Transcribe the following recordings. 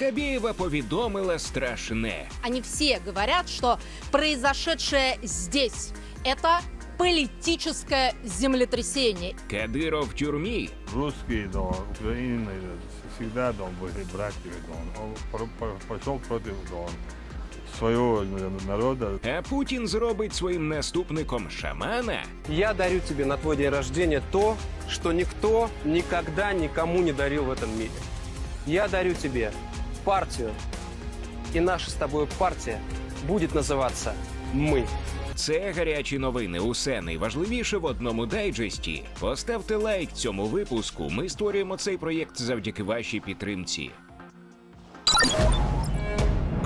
Скабєєва повідомила страшне. Они все говорят, что произошедшее здесь – это политическое землетрясение. Кадиров в тюрмі. Русские, да, Украины всегда да, были братьями, да. Он про- про- пошел против да, своего народа. А Путін зробить своїм наступником шамана. Я дарю тебе на твой день рождения то, что никто никогда никому не дарил в этом мире. Я дарю тебе партию, и наша с тобой партия будет называться «Мы». Це гарячі новини. Усе найважливіше в одному дайджесті. Поставте лайк цьому випуску. Ми створюємо цей проєкт завдяки вашій підтримці.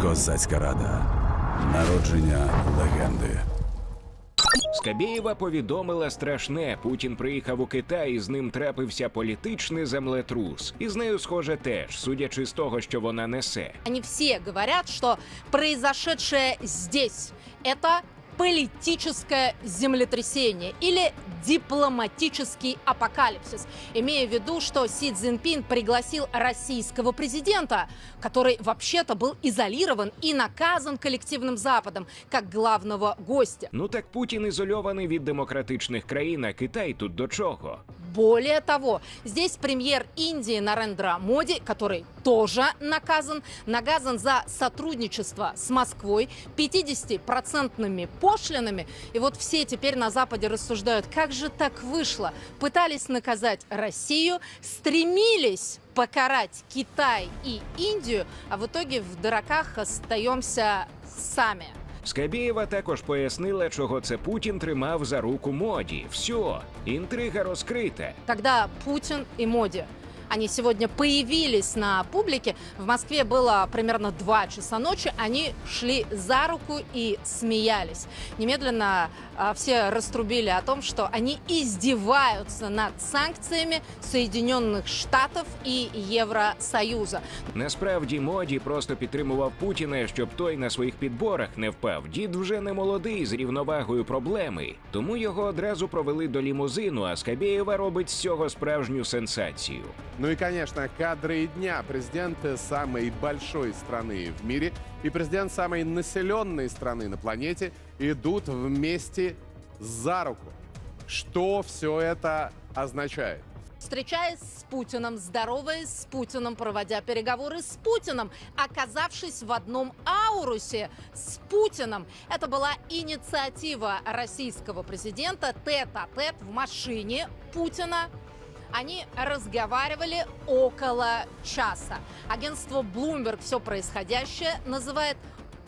Козацька рада. Народження легенди. Скабєєва повідомила страшне. Путін приїхав у Китай, і з ним трапився політичний землетрус. І з нею, схоже, теж, судячи з того, що вона несе. Вони всі говорять, що произошедшее здесь – это политическое землетрясение или дипломатический апокалипсис, имея в виду, что Си Цзиньпин пригласил российского президента, который вообще-то был изолирован и наказан коллективным Западом как главного гостя. Ну так Путін ізольований від демократичних країн, а Китай тут до чого? Более того, здесь премьер Индии Нарендра Моди, который тоже наказан, наказан за сотрудничество с Москвой 50-процентными пошлинами. И вот все теперь на Западе рассуждают, как же так вышло. Пытались наказать Россию, стремились покарать Китай и Индию, а в итоге в дураках остаемся сами. Скабєєва також пояснила, чого це Путін тримав за руку моді. Все, інтрига розкрита. когда Путин и Моди они сегодня появились на публике. В Москве было примерно 2 часа ночи. Они шли за руку и смеялись. Немедленно все раструбили о том, что они издеваются над санкциями Соединенных Штатов и Евросоюза. Насправді моді просто підтримував Путіна, щоб той на своїх підборах не впав. Дід вже не молодий з рівновагою проблеми, тому його одразу провели до лімузину. А Скабєєва робить з цього справжню сенсацію. Ну и, конечно, кадры дня. Президент самой большой страны в мире и президент самой населенной страны на планете идут вместе за руку. Что все это означает? Встречаясь с Путиным, здороваясь с Путиным, проводя переговоры с Путиным, оказавшись в одном аурусе с Путиным. Это была инициатива российского президента тет-а-тет в машине Путина. Они разговаривали около часа. Агентство Bloomberg все происходящее называет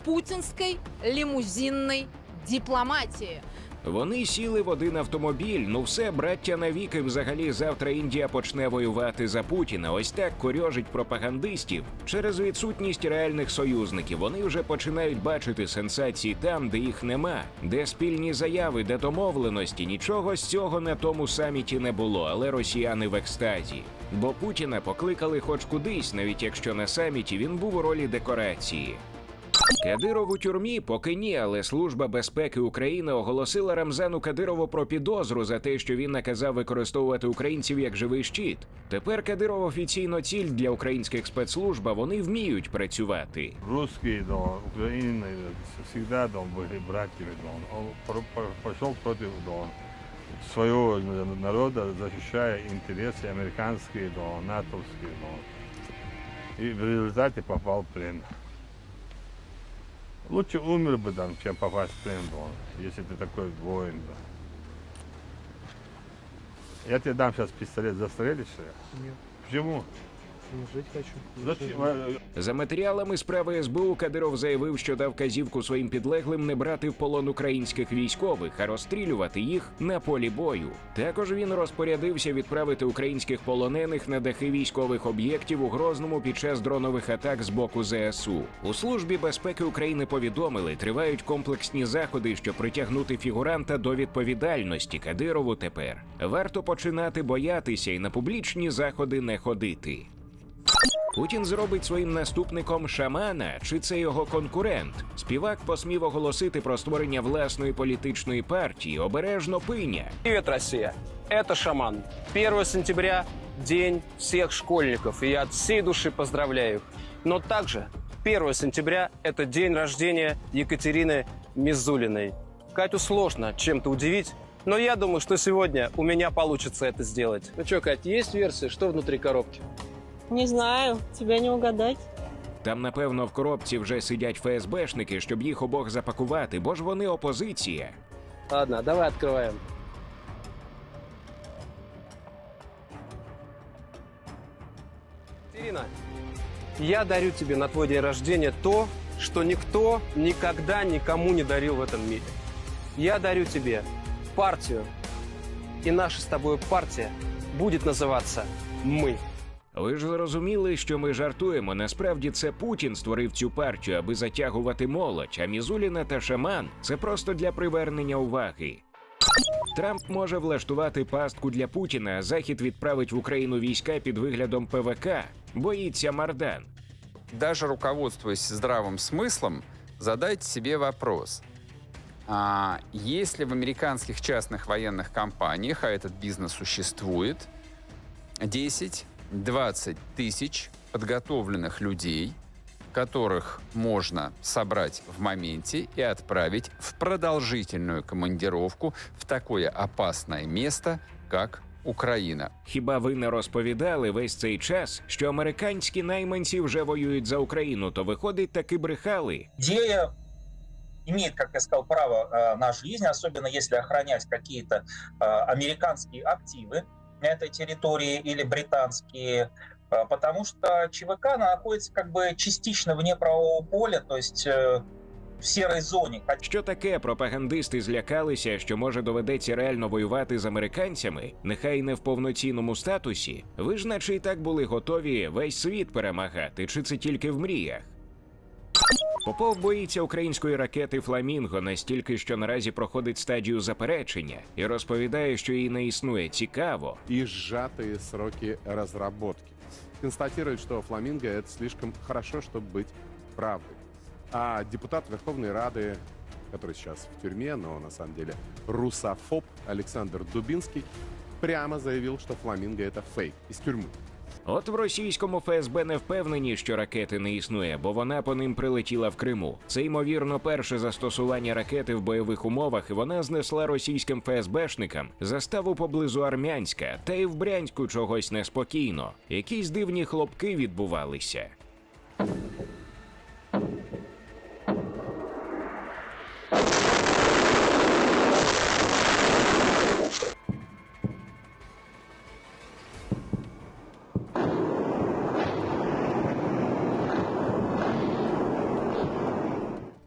путинской лимузинной дипломатией. Вони сіли в один автомобіль. Ну все, браття навіки. Взагалі, завтра Індія почне воювати за Путіна. Ось так корьожить пропагандистів. Через відсутність реальних союзників вони вже починають бачити сенсації там, де їх нема, де спільні заяви, де домовленості. Нічого з цього на тому саміті не було, але росіяни в екстазі. Бо Путіна покликали хоч кудись, навіть якщо на саміті він був у ролі декорації. Кадиров у тюрмі поки ні, але Служба безпеки України оголосила Рамзану Кадирову про підозру за те, що він наказав використовувати українців як живий щит. Тепер Кадиров офіційно ціль для українських спецслужб, а вони вміють працювати. Русские, да, Украины всегда да, были братьями, да. Он про- про- пошел против да, своего народа, защищая интересы американские, да, натовские, да. И в результате попал в плен. Лучше умер бы там, чем попасть в плен, если ты такой воин, да. Я тебе дам сейчас пистолет, застрелишься? Нет. Почему? Жить хочу. Зачем? За матеріалами справи СБУ Кадиров заявив, що дав казівку своїм підлеглим не брати в полон українських військових, а розстрілювати їх на полі бою. Також він розпорядився відправити українських полонених на дахи військових об'єктів у Грозному під час дронових атак з боку ЗСУ. У службі безпеки України повідомили, тривають комплексні заходи, щоб притягнути фігуранта до відповідальності. Кадирову тепер варто починати боятися і на публічні заходи не ходити. Путін зробить своїм наступником шамана, чи це його конкурент? Співак посмів оголосити про створення власної політичної партії обережно пиня. Привет, Россия! Это «Шаман». 1 сентября – день всех школьников, и я от всей души поздравляю их. Но также 1 сентября – это день рождения Екатерины Мизулиной. Катю сложно чем-то удивить, но я думаю, что сегодня у меня получится это сделать. Ну что, Кать, есть версия, что внутри коробки? Не знаю, тебя не угадать. Там, напевно, в коробці вже сидять ФСБшники, щоб їх обох запакувати, бо ж вони опозиція. Ладно, давай открываем. Ирина, я дарю тебе на твой день рождения то, что никто никогда никому не дарил в этом мире. Я дарю тебе партию, и наша с тобой партия будет называться «Мы». Ви ж зрозуміли, що ми жартуємо. Насправді це Путін створив цю партію, аби затягувати молодь, а Мізуліна та Шаман це просто для привернення уваги. Трамп може влаштувати пастку для Путіна, а Захід відправить в Україну війська під виглядом ПВК. Боїться Мардан. даже руководствуясь здравым смыслом, задайте себе вопрос. А если в американских частных военных компаниях, а этот бизнес существует, 10-20 тысяч подготовленных людей, которых можно собрать в моменте и отправить в продолжительную командировку в такое опасное место, как Украина. Хіба ви не розповідали весь цей час, що американські найманці вже воюють за Україну, то виходить таки брехали? идея имеет, как я сказал, право э, на жизнь, особенно если охранять какие-то э, американские активы на этой территории или британские, э, потому что ЧВК она находится как бы частично вне правового поля, то есть э, в серой зоне. Хотя Що таке пропагандисти злякалися, що може доведеться реально воювати з американцями, нехай не в повноцінному статусі? Ви ж наче і так були готові весь світ перемагати, чи це тільки в мріях? Попов боїться української ракети Фламінго настільки, що наразі проходить стадію заперечення і розповідає, що її не існує цікаво. и сжатые сроки разработки. Констатирует, что «Фламинго» — это слишком хорошо, чтобы быть правдой. А депутат Верховной Рады, который сейчас в тюрьме, но на самом деле русофоб Александр Дубинский, прямо заявил, что «Фламинго» — это фейк из тюрьмы. От в російському ФСБ не впевнені, що ракети не існує, бо вона по ним прилетіла в Криму. Це ймовірно перше застосування ракети в бойових умовах, і вона знесла російським ФСБшникам заставу поблизу Армянська, та й в Брянську чогось неспокійно. Якісь дивні хлопки відбувалися.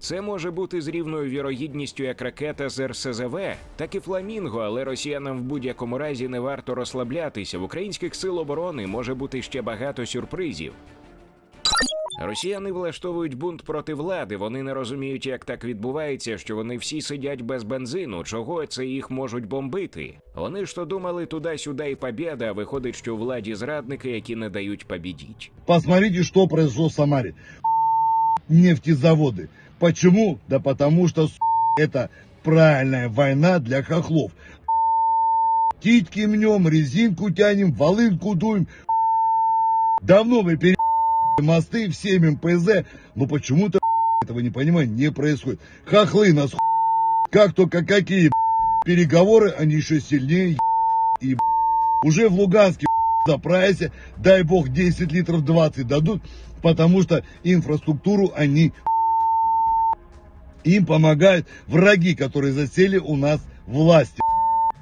Це може бути з рівною вірогідністю як ракета з РСЗВ, так і фламінго, але росіянам в будь-якому разі не варто розслаблятися. В українських сил оборони може бути ще багато сюрпризів. Росіяни влаштовують бунт проти влади. Вони не розуміють, як так відбувається, що вони всі сидять без бензину. Чого це їх можуть бомбити? Вони ж то думали туди-сюди і побєда, а виходить, що у владі зрадники, які не дають побідіть. Посмотрите, что произошло в Самаре. Нефтезаводы. Почему? Да потому что это правильная война для хохлов. Титьки мнем, резинку тянем, волынку дуем. Давно мы пере мосты всем МПЗ, но почему-то этого не понимаю, не происходит. Хохлы нас как только какие переговоры, они еще сильнее и уже в Луганске заправься, дай бог 10 литров 20 дадут, потому что инфраструктуру они им помогают враги, которые засели у нас власти.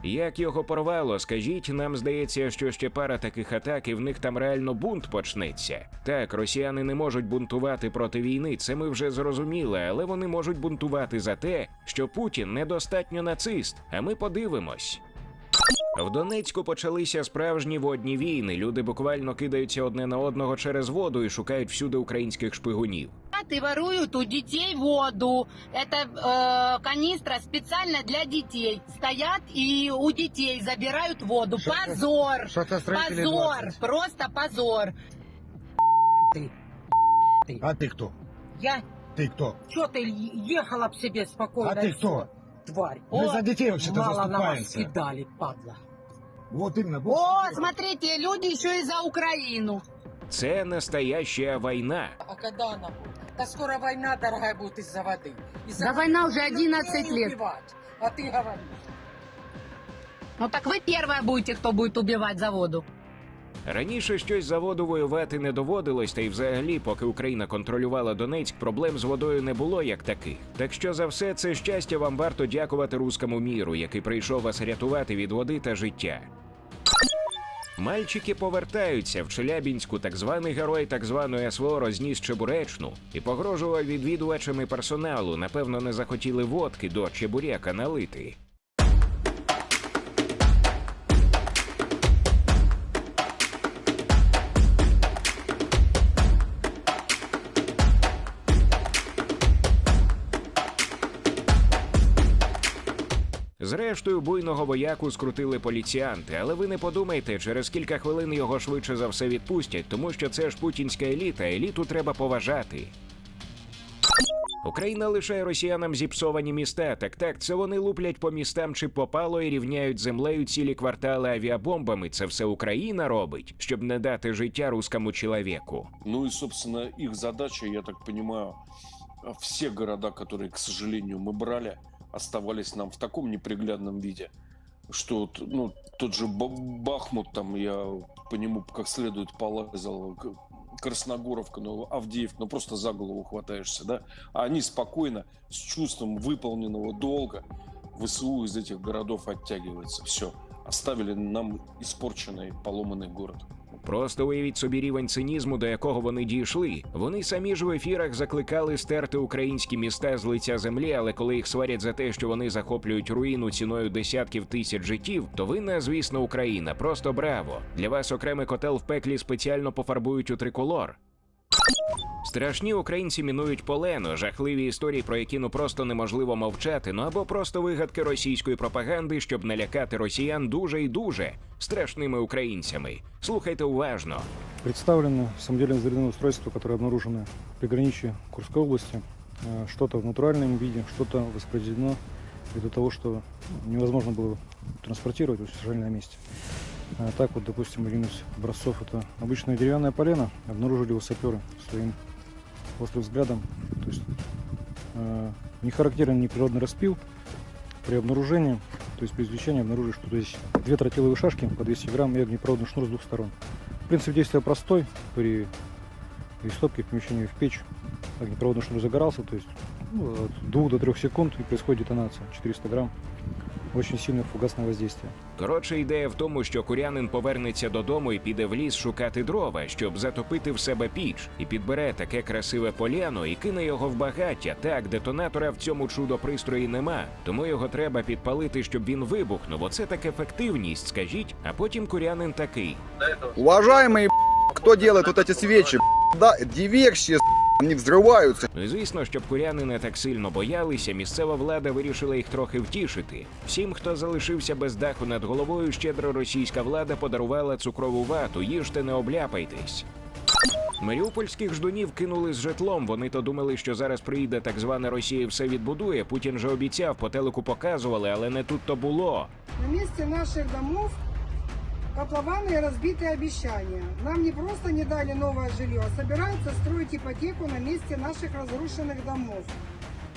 Як його порвало, скажіть, нам здається, що ще пара таких атак, і в них там реально бунт почнеться. Так, росіяни не можуть бунтувати проти війни, це ми вже зрозуміли, але вони можуть бунтувати за те, що Путін недостатньо нацист. А ми подивимось. В Донецьку почалися справжні водні війни. Люди буквально кидаються одне на одного через воду і шукають всюди українських шпигунів. и воруют у детей воду. Это э, канистра специально для детей. Стоят и у детей забирают воду. позор! Позор! Просто позор! ты. Ты. А ты кто? Я? Ты кто? Что ты е- ехала б себе спокойно? А ты и кто? всё, Тварь. Мы О, за детей вообще-то мало на вас заступаемся. кидали, падла. Вот именно. вот О, что. смотрите, люди еще и за Украину. Це настоящая війна. А когда она будет? Да скоро война, дорогая, будет из-за воды. Из-за Да воды война уже людей 11 лет. убивать. А ты говоришь. Ну так вы первая будете, кто будет убивать за воду. Раніше щось за воду воювати не доводилось, та й взагалі, поки Україна контролювала Донецьк, проблем з водою не було як таких. Так що за все це щастя вам варто дякувати руському міру, який прийшов вас рятувати від води та життя. Мальчики повертаються в Челябінську. Так званий герой так званої СВО розніс чебуречну і погрожував відвідувачами персоналу. Напевно, не захотіли водки до Чебуряка налити. Зрештою, буйного вояку скрутили поліціянти, але ви не подумайте, через кілька хвилин його швидше за все відпустять, тому що це ж путінська еліта, еліту треба поважати. Україна лишає росіянам зіпсовані міста. Так так, це вони луплять по містам чи попало і рівняють землею цілі квартали авіабомбами. Це все Україна робить, щоб не дати життя рускому чоловіку. Ну и, собственно, их задача, я так понимаю, все города, которые, к сожалению, мы брали, оставались нам в таком неприглядном виде, что ну, тот же Ба- Бахмут, там я по нему как следует полазил, Красногоровка, ну, Авдеевка, ну просто за голову хватаешься, да? А они спокойно, с чувством выполненного долга, ВСУ из этих городов оттягивается. Все. Оставили нам испорченный, поломанный город. Просто уявіть собі рівень цинізму, до якого вони дійшли. Вони самі ж в ефірах закликали стерти українські міста з лиця землі, але коли їх сварять за те, що вони захоплюють руїну ціною десятків тисяч життів, то винна, звісно, Україна. Просто браво! Для вас окремий котел в пеклі спеціально пофарбують у триколор. Страшні українці мінують полено, жахливі історії, про які ну просто неможливо мовчати, ну або просто вигадки російської пропаганди, щоб налякати росіян дуже і дуже страшними українцями. Слухайте уважно. Представлено самодельное взрывное устройство, которое обнаружено в приграничье Курской области. Э, Что-то в натуральном виде, что-то воспроизведено ввиду того, что невозможно было транспортировать, удержали на месте. А так вот, допустим, один из образцов это обычное деревянное полено, обнаружили его саперы своим острым взглядом. То есть э, не характерен неприродный распил. При обнаружении, то есть при извлечении обнаружили, что здесь две тротиловые шашки по 200 грамм и огнепроводный шнур с двух сторон. Принцип действия простой. При истопке помещении в печь огнепроводный шнур загорался, то есть ну, от 2 до 3 секунд и происходит детонация. 400 грамм. Очень сильное фугасное воздействие. Коротше, ідея в тому, що курянин повернеться додому і піде в ліс шукати дрова, щоб затопити в себе піч, і підбере таке красиве поляно і кине його в багаття. Так, детонатора в цьому чудо-пристрої нема, тому його треба підпалити, щоб він вибухнув. Оце так ефективність, скажіть. А потім курянин такий. Уважаемые, кто делает вот эти свечи? Да, диверсии, они взрываются. Ну звісно, щоб куряни не так сильно боялися, місцева влада вирішила їх трохи втішити. Всім, хто залишився без даху над головою, щедро російська влада подарувала цукрову вату. Їжте, не обляпайтесь. Маріупольських ждунів кинули з житлом. Вони то думали, що зараз приїде так звана Росія і все відбудує. Путін же обіцяв, по телеку показували, але не тут то було. На месте наших домов котлованы и разбитые обещания. Нам не просто не дали новое жилье, а собираются строить ипотеку на месте наших разрушенных домов.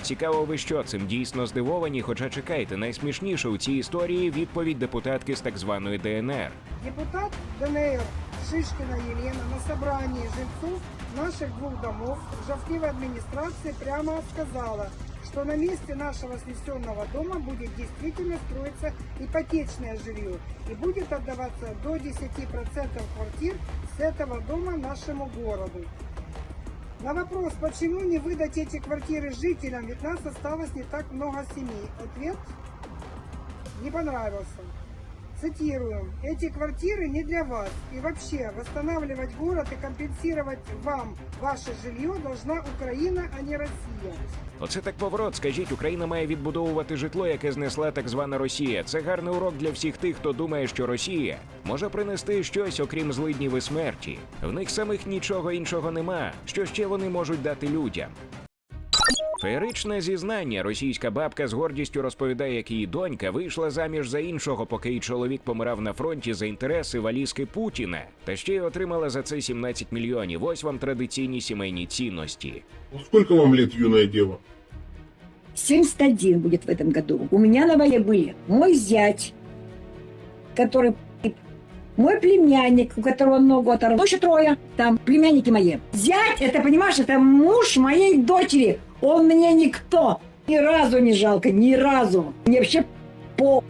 Цікаво, ви що цим дійсно здивовані? Хоча чекайте, найсмішніше у цій історії відповідь депутатки з так званої ДНР. Депутат ДНР Шишкина Елена на собрании жильцов наших двух домов Жовтневой администрации прямо сказала, что на месте нашего снесенного дома будет действительно строиться ипотечное жилье и будет отдаваться до 10% квартир с этого дома нашему городу. На вопрос, почему не выдать эти квартиры жителям, ведь нас осталось не так много семей. Ответ не понравился. цитирую, эти квартиры не для вас. И вообще, восстанавливать город и компенсировать вам ваше жилье должна Украина, а не Россия. Оце так поворот. Скажіть, Україна має відбудовувати житло, яке знесла так звана Росія. Це гарний урок для всіх тих, хто думає, що Росія може принести щось, окрім злиднів і смерті. В них самих нічого іншого нема. Що ще вони можуть дати людям? Феєричне зізнання. Російська бабка з гордістю розповідає, як її донька вийшла заміж за іншого, поки її чоловік помирав на фронті за інтереси валізки Путіна. Та ще й отримала за це 17 мільйонів. Ось вам традиційні сімейні цінності. Сколько вам лет, юная дева? 71 будет в этом году. У меня на вале были мой зять, который погиб, мой племянник, у которого ногу оторвало. Ну, еще трое там, племянники мои. Зять, это, понимаешь, это муж моей дочери. Он мне никто. Ни разу не жалко, ни разу. Мне вообще по...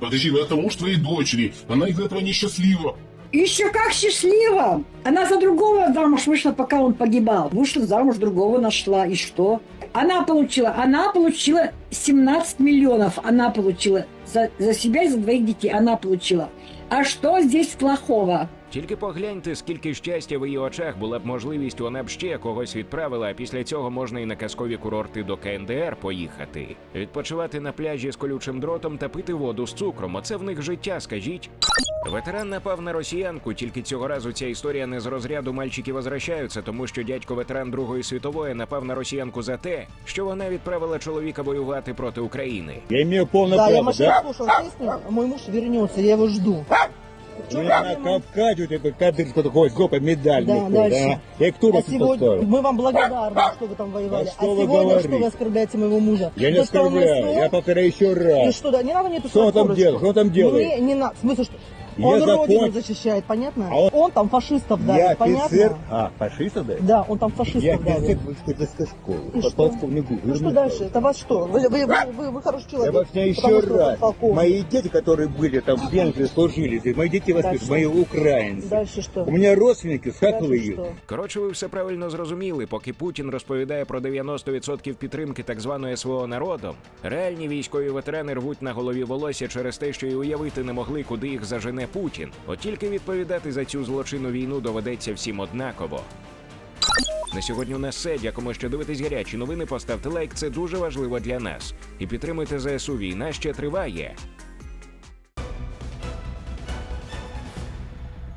Подожди, ну это муж твоей дочери. Она из этого несчастлива. Еще как счастливо! Она за другого замуж вышла, пока он погибал. Вышла замуж, другого нашла. И что? Она получила, она получила 17 миллионов. Она получила за, за себя и за двоих детей. Она получила. А что здесь плохого? Тільки погляньте, скільки щастя в її очах була б можливість, вона б ще когось відправила, а після цього можна і на казкові курорти до КНДР поїхати, відпочивати на пляжі з колючим дротом та пити воду з цукром. Оце в них життя, скажіть. Ветеран напав на росіянку, тільки цього разу ця історія не з розряду мальчики возвращаються, тому що дядько ветеран Другої світової напав на росіянку за те, що вона відправила чоловіка воювати проти України. Я имею полное Да, я право, машину да? слушал мой муж вернется, я его жду. Ну, на Кавказе вот этот кадр, что такой жопа, медаль. Да, такой, дальше. да? И кто А вас не сегодня поставил? мы вам благодарны, что вы там воевали. Да а что вы сегодня говорите? что вы оскорбляете моего мужа? Я не То, что он оскорбляю, СВО? я повторяю еще раз. Ну что, да, не надо мне эту Что он там шапурочку. делает? Что он там делает? Мне не надо. В смысле, что Я он закон- родину защищает, понятно? А он- он... там фашистов Я давит, понятно? офицер. А, фашистов, да? Да, он там фашистов Я давит. офицер воинско-детской школы. И что? Подполковник Ну что дальше? Это вас что? Вы, вы, вы, вы, вы хороший Я человек. объясняю еще потому что вы раз. подполковник. Мои дети, которые были там в Венгрии, служили здесь, мои дети воспитывают, мои украинцы. Дальше что? У меня родственники с Дальше Хохлыев. что? Коротше, ви все правильно зрозуміли. Поки Путін розповідає про 90% підтримки так званої СВО народом, реальні військові ветерани рвуть на голові волосся через те, що й уявити не могли, куди їх зажене Путін. От тільки відповідати за цю злочинну війну доведеться всім однаково. На сьогодні у нас все. Дякуємо, що дивитесь гарячі новини. Поставте лайк, це дуже важливо для нас. І підтримуйте ЗСУ. Війна ще триває.